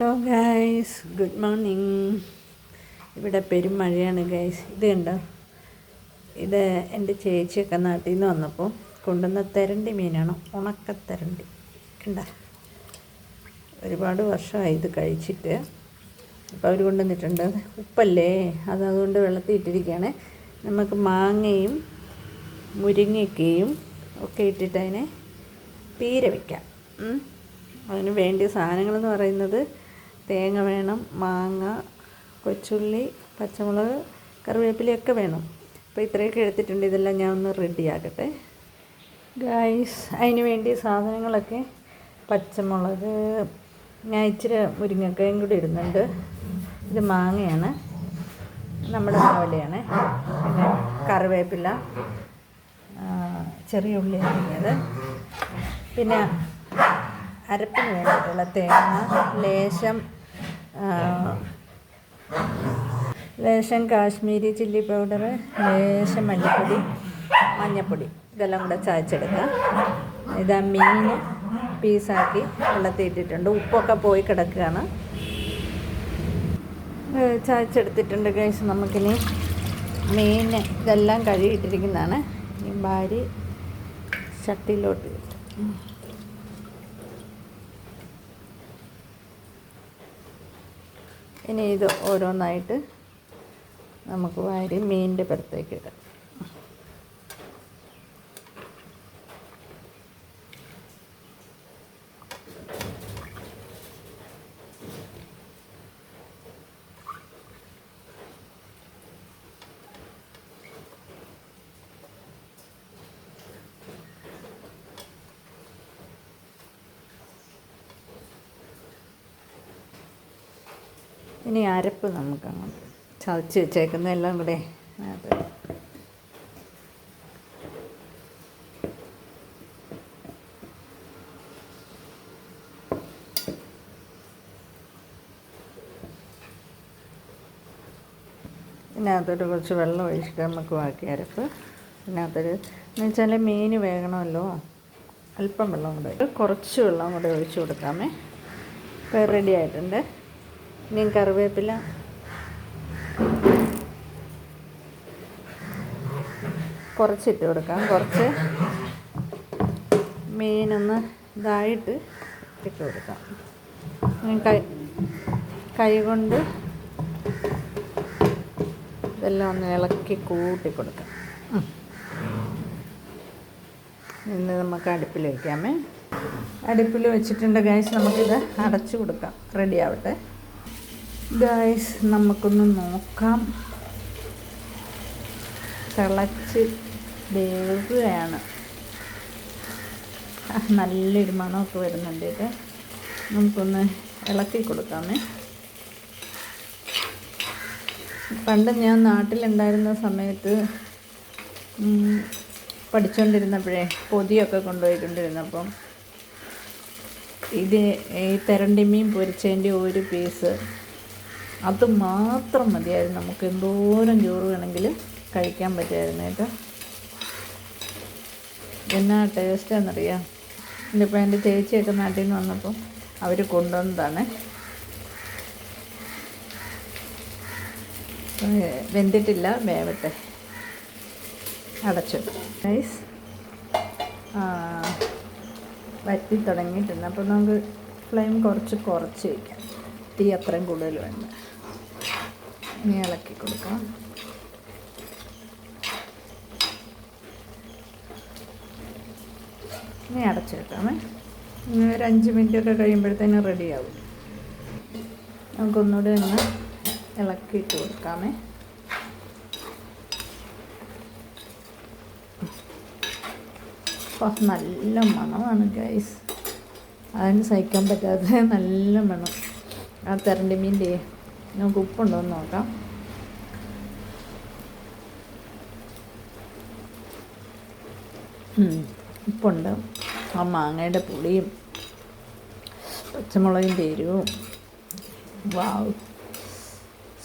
Hello guys good morning ഇവിടെ പെരുമഴയാണ് guys ഇത് കണ്ടോ? ഇത് എന്റെ ചേച്ചിയൊക്കെ നാട്ടിൽ നിന്ന് വന്നപ്പോൾ കൊണ്ടുവന്ന തെരണ്ടി മീനാണ്. ഉണക്കത്തെരണ്ടി. കണ്ട? ഒരുപാട് വർഷമായി ഇത് കഴിച്ചിട്ട്. അപ്പോൾ അവർ കൊണ്ടുവന്നിട്ടുണ്ട്. ഉപ്പല്ലേ? അത് അതുകൊണ്ട് വെള്ളത്തിൽ ഇട്ടിരിക്കുകയാണ് നമുക്ക് മാങ്ങയും മുരിങ്ങയ്ക്കയും ഒക്കെ ഇട്ടിട്ട് അതിനെ പീര വയ്ക്കാം അതിന് വേണ്ടിയ സാധനങ്ങളെന്ന് പറയുന്നത് തേങ്ങ വേണം മാങ്ങ കൊച്ചുള്ളി പച്ചമുളക് കറിവേപ്പിലയൊക്കെ വേണം. അപ്പോൾ ഇത്രയൊക്കെ എടുത്തിട്ടുണ്ട്. ഇതെല്ലാം ഞാൻ ഒന്ന് റെഡിയാക്കട്ടെ ഗായ്സ് അതിന് വേണ്ടി സാധനങ്ങളൊക്കെ പച്ചമുളക് ഞാൻ ഇച്ചിരി മുരിങ്ങക്കയും കൂടി ഇടുന്നുണ്ട്. ഇത് മാങ്ങയാണ്. നമ്മുടെ മാവലയാണ് പിന്നെ കറിവേപ്പില ചെറിയ ഉള്ളി അരിഞ്ഞത്. പിന്നെ അരപ്പിന് വേണ്ടിയിട്ടുള്ള തേങ്ങ ലേശം ലേശം കാശ്മീരി ചില്ലി പൗഡർ ലേശം മല്ലിപ്പൊടി മഞ്ഞപ്പൊടി ഇതെല്ലാം കൂടെ ചായച്ചെടുക്കാം ഇതാ മീൻ പീസാക്കി വെള്ളത്തിൽ ഇട്ടിട്ടുണ്ട്. ഉപ്പൊക്കെ പോയി കിടക്കുകയാണ്. ചായച്ചെടുത്തിട്ടുണ്ട് കഴിച്ച് നമുക്കിനി മീൻ ഇതെല്ലാം കഴുകിയിട്ടിരിക്കുന്നതാണ്. ഈ ഭാര്യ ചട്ടിയിലോട്ട് ഇനി ഇത് ഓരോന്നായിട്ട് നമുക്ക് വാരി മീനിന്റെ പുറത്തേക്ക് ഇടാം. ഇനി അരപ്പ് നമുക്ക് അങ്ങോട്ട് ചതച്ച് വെച്ചേക്കുന്ന എല്ലാം കൂടെ ഇതിനകത്തോട്ട് കുറച്ച് വെള്ളം ഒഴിച്ചിട്ട് നമുക്ക് ബാക്കി അരപ്പ്. ഇതിനകത്തൊരു എന്ന് വെച്ചാൽ മീൻ വേകണമല്ലോ. അല്പം വെള്ളം കൂടെ. കുറച്ച് വെള്ളം കൂടെ ഒഴിച്ച് കൊടുക്കാമേ. ഇപ്പോൾ റെഡി ആയിട്ടുണ്ട്. ഇനി കറിവേപ്പില. കുറച്ചിട്ട് കൊടുക്കാം. കുറച്ച് മീനൊന്ന് ഇതായിട്ട് ഇട്ട് കൊടുക്കാം. കൈ കൈ കൊണ്ട് ഇതെല്ലാം ഒന്ന് ഇളക്കി കൂട്ടി കൊടുക്കാം. ഇന്ന് നമുക്ക് അടുപ്പിൽ വയ്ക്കാമേ അടുപ്പിൽ വെച്ചിട്ടുണ്ട് ഗ്യാസ് നമുക്കിത് അടച്ചു കൊടുക്കാം. റെഡി ആവട്ടെ. ഗൈസ് നമുക്കൊന്ന് നോക്കാം. തിളച്ച് വേവുകയാണ്. നല്ല നല്ലൊരു മണമൊക്കെ വരുന്നുണ്ട് ഇത്. നമുക്കൊന്ന് ഇളക്കി കൊടുക്കാമേ. പണ്ട് ഞാൻ നാട്ടിലുണ്ടായിരുന്ന സമയത്ത് പഠിച്ചുകൊണ്ടിരുന്നപ്പോഴേ പൊതിയൊക്കെ കൊണ്ടുപോയിക്കൊണ്ടിരുന്നപ്പം ഇത് ഈ തെരണ്ടിമീൻ പൊരിച്ചതിന്റെ ഒരു പീസ് അത് മാത്രം മതിയായിരുന്നു. നമുക്ക് എന്തോരം ചോറ് വേണമെങ്കിലും കഴിക്കാൻ പറ്റുമായിരുന്നു കേട്ടോ. എന്നാ ടേസ്റ്റ് എന്റെ ഇപ്പം എന്റെ ചേച്ചിയൊക്കെ നാട്ടിൽ നിന്ന് വന്നപ്പോൾ അവർ കൊണ്ടുവന്നതാണ്. വെന്തിട്ടില്ല വേവട്ടെ. അടച്ചു. നൈസ് വറ്റി തുടങ്ങിയിട്ടുണ്ട്. അപ്പോൾ നമുക്ക് ഫ്ലെയിം കുറച്ച് കുറച്ച് വയ്ക്കാം തീ അത്രയും കൂടുതൽ വേണ്ട. ഇനി ഇളക്കി കൊടുക്കാം ഇനി അടച്ചു ഇനി ഒരു അഞ്ച് മിനിറ്റ് ഒക്കെ കഴിയുമ്പോഴത്തേനും റെഡിയാവും. നമുക്കൊന്നുകൂടെ ഒന്ന് ഇളക്കിയിട്ട് കൊടുക്കാമേ. നല്ല മണമാണ് ഗൈസ് അതിന് സഹിക്കാൻ പറ്റാത്ത നല്ല മണം. ആ തെരണ്ടി മീന്റെ നമുക്ക് ഉപ്പുണ്ടോ എന്ന് നോക്കാം. ഉപ്പുണ്ട്. ആ മാങ്ങയുടെ പൊടിയും പച്ചമുളകിന്റെ എരിവും വാവ്.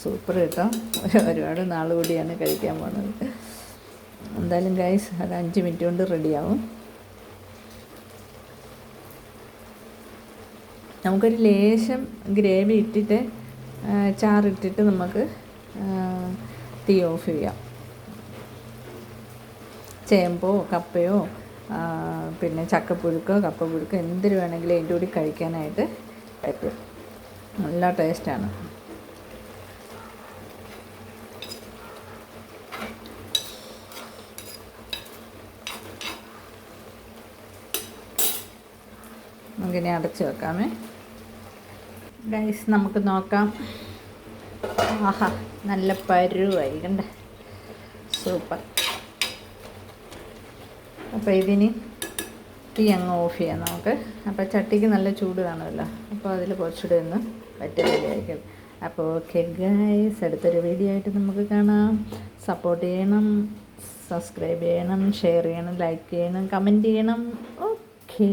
സൂപ്പർ കേട്ടോ. ഒരുപാട് നാൾ കൂടിയാണ് കഴിക്കാൻ പോണത്. എന്തായാലും ഗൈസ് അത് അഞ്ച് മിനിറ്റ് കൊണ്ട് റെഡിയാവും നമുക്കൊരു ലേശം ഗ്രേവി ഇട്ടിട്ട് ചാറിട്ടിട്ട് നമുക്ക് തീ ഓഫ് ചെയ്യാം. ചേമ്പോ കപ്പയോ പിന്നെ ചക്കപ്പുഴുക്കോ കപ്പപ്പുഴുക്കോ എന്തിന് വേണമെങ്കിലും അതിന്റെ കൂടി കഴിക്കാനായിട്ട് പറ്റും. നല്ല ടേസ്റ്റാണ്. നമുക്കിനി അടച്ച് വെക്കാമേ. ഗൈസ് നമുക്ക് നോക്കാം. ആഹാ നല്ല പരുവായി കണ്ട? സൂപ്പർ അപ്പോൾ ഇതിന് തീ അങ്ങ് ഓഫ് ചെയ്യാം നമുക്ക്. അപ്പോൾ ചട്ടിക്ക് നല്ല ചൂട് കാണുമല്ലോ. അപ്പോൾ അതിൽ കുറച്ചുകൂടെ ഒന്ന് പറ്റി റെഡിയായിരിക്കും അപ്പോൾ ഓക്കെ ഗൈസ് അടുത്തൊരു വീഡിയോ ആയിട്ട് നമുക്ക് കാണാം. സപ്പോർട്ട് ചെയ്യണം സബ്സ്ക്രൈബ് ചെയ്യണം ഷെയർ ചെയ്യണം ലൈക്ക് ചെയ്യണം കമന്റ് ചെയ്യണം. ഓക്കേ